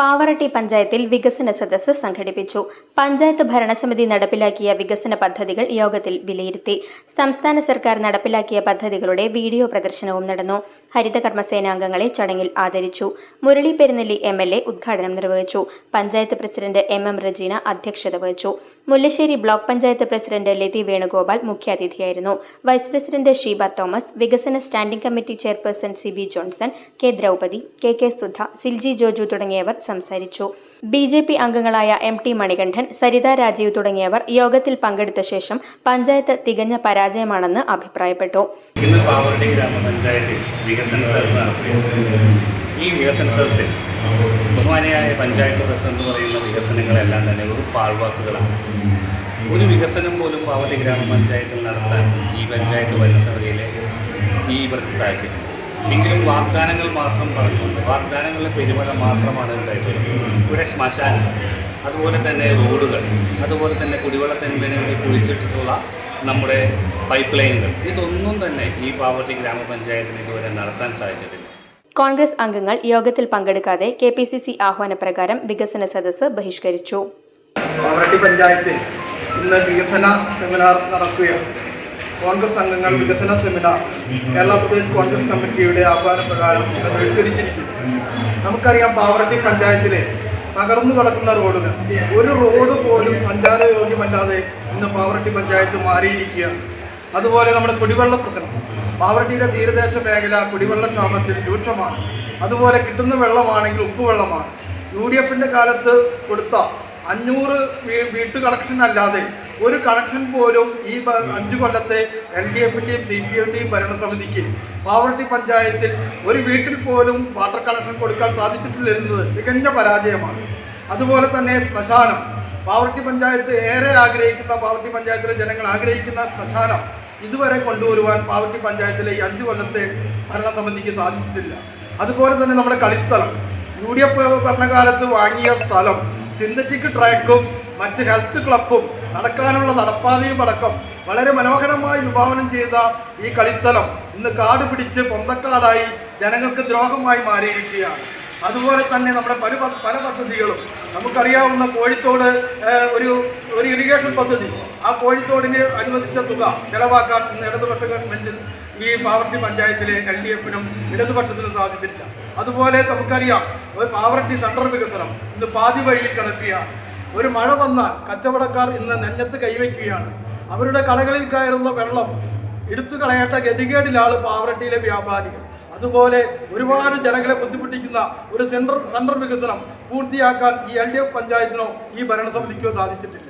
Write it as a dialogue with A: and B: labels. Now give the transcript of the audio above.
A: പാവറട്ടി പഞ്ചായത്തിൽ വികസന സദസ്സ് സംഘടിപ്പിച്ചു. പഞ്ചായത്ത് ഭരണസമിതി നടപ്പിലാക്കിയ വികസന പദ്ധതികൾ യോഗത്തിൽ വിലയിരുത്തി. സംസ്ഥാന സർക്കാർ നടപ്പിലാക്കിയ പദ്ധതികളുടെ വീഡിയോ പ്രദർശനവും നടന്നു. ഹരിതകർമ്മസേനാംഗങ്ങളെ ചടങ്ങിൽ ആദരിച്ചു. Murali Perunnelli M L A ഉദ്ഘാടനം നിർവഹിച്ചു. Panchayat president M M Rajeena അധ്യക്ഷത വഹിച്ചു. മുല്ലശ്ശേരി ബ്ലോക്ക് പഞ്ചായത്ത് പ്രസിഡന്റ് ലതി വേണുഗോപാൽ മുഖ്യാതിഥിയായിരുന്നു. വൈസ് പ്രസിഡന്റ് ഷീബ തോമസ് വികസന standing committee chairperson C B Johnson K Draupathi K K Sudha Silji Joju തുടങ്ങിയവർ സംസാരിച്ചു. ബി ജെ പി അംഗങ്ങളായ എം ടി മണികണ്ഠൻ സരിത രാജീവ് തുടങ്ങിയവർ യോഗത്തിൽ പങ്കെടുത്ത ശേഷം പഞ്ചായത്ത് തികഞ്ഞ പരാജയമാണെന്ന് അഭിപ്രായപ്പെട്ടു.
B: ഈ വികസന സദസ്സിൽ ബഹുമാനിയായ പഞ്ചായത്ത് പ്രസിഡന്റ് പറയുന്ന വികസനങ്ങളെല്ലാം തന്നെ ഒരു പാഴ്വാക്കുകളാണ്. ഒരു വികസനം പോലും പാവലി ഗ്രാമപഞ്ചായത്തിൽ നടത്താൻ ഈ പഞ്ചായത്ത് ഭരണസമിതിയിലെ ഈ ഇവർക്ക് സാധിച്ചിട്ടുണ്ട് എങ്കിലും വാഗ്ദാനങ്ങൾ മാത്രം പറഞ്ഞുകൊണ്ട് വാഗ്ദാനങ്ങളുടെ പെരുമഴ മാത്രമാണ് ഉണ്ടായിട്ടുള്ളത്. ഇവിടെ ശ്മശാനം അതുപോലെ തന്നെ റോഡുകൾ അതുപോലെ തന്നെ കുടിവെള്ളത്തിന് വേണ്ടി കുഴിച്ചിട്ടുള്ള നമ്മുടെ പൈപ്പ് ലൈനുകൾ ഇതൊന്നും തന്നെ ഈ പാവട്ടി ഗ്രാമപഞ്ചായത്തിന് ഇതുവരെ നടത്താൻ സാധിച്ചിട്ടില്ല.
A: കോൺഗ്രസ് അംഗങ്ങൾ യോഗത്തിൽ പങ്കെടുക്കാതെ കെ പി സി സി ആഹ്വാനപ്രകാരം വികസന സദസ്സ് ബഹിഷ്കരിച്ചു.
C: പഞ്ചായത്തിൽ ഇന്ന് വികസന സെമിനാർ നടക്കുകയാണ്. കോൺഗ്രസ് അംഗങ്ങൾ വികസന സെമിനാർ കേരള പ്രദേശ് കോൺഗ്രസ് കമ്മിറ്റിയുടെ ആഹ്വാനപ്രകാരം ബഹിഷ്കരിച്ചിരിക്കുന്നു. നമുക്കറിയാം പാവറട്ടി പഞ്ചായത്തിലെ തകർന്നു കിടക്കുന്ന റോഡുകൾ. ഒരു റോഡ് പോലും സഞ്ചാരയോഗ്യമല്ലാതെ ഇന്ന് പാവറട്ടി പഞ്ചായത്ത് മാറിയിരിക്കുകയാണ്. അതുപോലെ നമ്മുടെ കുടിവെള്ള പ്രശ്നം. പാവറട്ടിയിലെ തീരദേശ മേഖല കുടിവെള്ള ക്ഷാമത്തിൽ രൂക്ഷമാണ്. അതുപോലെ കിട്ടുന്ന വെള്ളമാണെങ്കിൽ ഉപ്പുവെള്ളമാണ്. യു ഡി എഫിന്റെ കാലത്ത് കൊടുത്ത അഞ്ഞൂറ് വീട്ടു കണക്ഷൻ അല്ലാതെ ഒരു കണക്ഷൻ പോലും ഈ അഞ്ചു കൊല്ലത്തെ എൽ ഡി എഫിന്റെയും സി പി എമ്മിന്റെയും ഭരണസമിതിക്ക് പാവറട്ടി പഞ്ചായത്തിൽ ഒരു വീട്ടിൽ പോലും വാട്ടർ കണക്ഷൻ കൊടുക്കാൻ സാധിച്ചിട്ടില്ല എന്നത് തികഞ്ഞ പരാജയമാണ്. അതുപോലെ തന്നെ ശ്മശാനം. പാവറട്ടി പഞ്ചായത്ത് ഏറെ ആഗ്രഹിക്കുന്ന പാവറട്ടി പഞ്ചായത്തിലെ ജനങ്ങൾ ആഗ്രഹിക്കുന്ന ശ്മശാനം ഇതുവരെ കൊണ്ടുവരുവാൻ പാവറ്റി പഞ്ചായത്തിലെ ഈ അഞ്ചു കൊല്ലത്തെ ഭരണസമിതിക്ക് സാധിച്ചിട്ടില്ല. അതുപോലെ തന്നെ നമ്മുടെ കളിസ്ഥലം. യു ഡി എഫ് ഭരണകാലത്ത് വാങ്ങിയ സ്ഥലം സിന്തറ്റിക് ട്രാക്കും മറ്റ് ഹെൽത്ത് ക്ലബും നടക്കാനുള്ള നടപ്പാതയും അടക്കം വളരെ മനോഹരമായി വിഭാവനം ചെയ്ത ഈ കളിസ്ഥലം ഇന്ന് കാട് പിടിച്ച് പൊന്തക്കാടായി ജനങ്ങൾക്ക് ദ്രോഹമായി മാറിയിരിക്കുകയാണ്. അതുപോലെ തന്നെ നമ്മുടെ പല പല പദ്ധതികളും. നമുക്കറിയാവുന്ന കോഴിത്തോട് ഒരു ഒരു ഇറിഗേഷൻ പദ്ധതി. ആ കോഴിത്തോടിന് അനുവദിച്ച തുക ചെലവാക്കാൻ ഇന്ന് ഇടതുപക്ഷ ഗവൺമെന്റ് ഈ പാവർട്ടി പഞ്ചായത്തിലെ എൽ ഡി എഫിനും ഇടതുപക്ഷത്തിനും സാധിച്ചിട്ടില്ല. അതുപോലെ നമുക്കറിയാം ഒരു പാവർട്ടി സെൻട്രൽ വികസനം ഇന്ന് പാതി വഴിയിൽ കിടക്കുകയാണ്. ഒരു മഴ വന്നാൽ കച്ചവടക്കാർ ഇന്ന് നെഞ്ഞത്ത് കൈവയ്ക്കുകയാണ്. അവരുടെ കടകളിൽ കയറുന്ന വെള്ളം എടുത്തു കളയേണ്ട ഗതികേടിലാണ് പാവറട്ടിയിലെ വ്യാപാരികൾ. അതുപോലെ ഒരുപാട് ജനങ്ങളെ ബുദ്ധിമുട്ടിക്കുന്ന ഒരു സെൻട്രൽ സെൻട്രൽ വികസനം പൂർത്തിയാക്കാൻ ഈ എൽ ഡി എഫ് പഞ്ചായത്തിനോ ഈ ഭരണസമിതിക്കോ സാധിച്ചിട്ടില്ല.